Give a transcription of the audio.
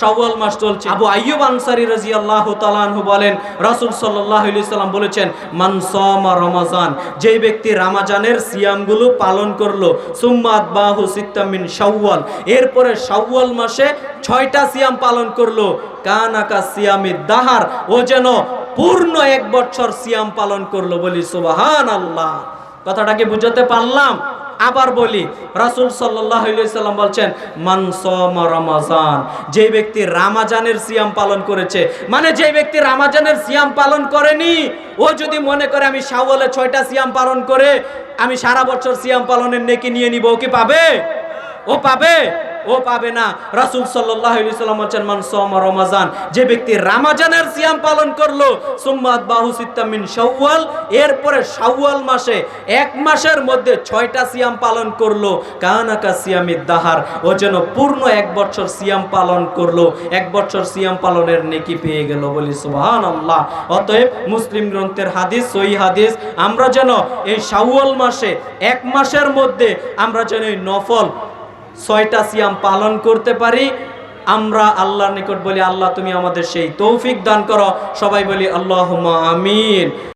শাওয়াল মাস চলছে। আবু আইয়ুব আনসারী রাদিয়াল্লাহু তাআলা আনহু বলেন, রাসূল সাল্লাল্লাহু আলাইহি সাল্লাম বলেছেন, মান সামা রমাজান, যেই ব্যক্তি রামাজানের সিয়ামগুলো পালন করল, সুম্মা বাহু সিত্তাম মিন শাওয়াল, এরপরে শাওয়াল মাসে ছয়টা সিয়াম পালন করল, কানাকা সিয়ামি দাহার, ও যেন পূর্ণ এক বছর সিয়াম পালন করল বলি সুবাহান আল্লাহ কথাটাকে বুঝাতে পারলাম? আবার বলি, রাসুল সাল্লাম বলছেন মানসম সামা রমাজান যে ব্যক্তি রামাজানের সিয়াম পালন করেছে মানে যে ব্যক্তি রামাজানের সিয়াম পালন করেনি, ও যদি মনে করে আমি শাওয়ালে ছয়টা সিয়াম পালন করে, আমি সারা বছর সিয়াম পালনের নেকি নিয়ে নিব, ও কি পাবে? ও পাবে? ও পাবে না। রাসূল আলাইহি সাল্লাম বলেন মান সামা রমাজান যে ব্যক্তি রামাজানের সিয়াম পালন করল সুম্মাত বাহু সিত্তাম মিন শাওয়াল এরপরে শাওয়াল মাসে এক মাসের মধ্যে ছয়টা সিয়াম পালন করল কানাকা সিয়ামিদ দাহার ও যেন পূর্ণ এক বছর সিয়াম পালন করল, এক বছর সিয়াম পালনের নেকি পেয়ে গেল বলি, সুবহানাল্লাহ অতএব মুসলিম গ্রন্থের হাদিস, সহি হাদিস, আমরা যেন এই শাওয়াল মাসে এক মাসের মধ্যে আমরা যেন এই নফল ছয়টা সিয়াম পালন করতে পারি। আমরা আল্লাহর নিকট বলি, আল্লাহ, তুমি আমাদের সেই তৌফিক দান করো। সবাই বলি আল্লাহ আমিন।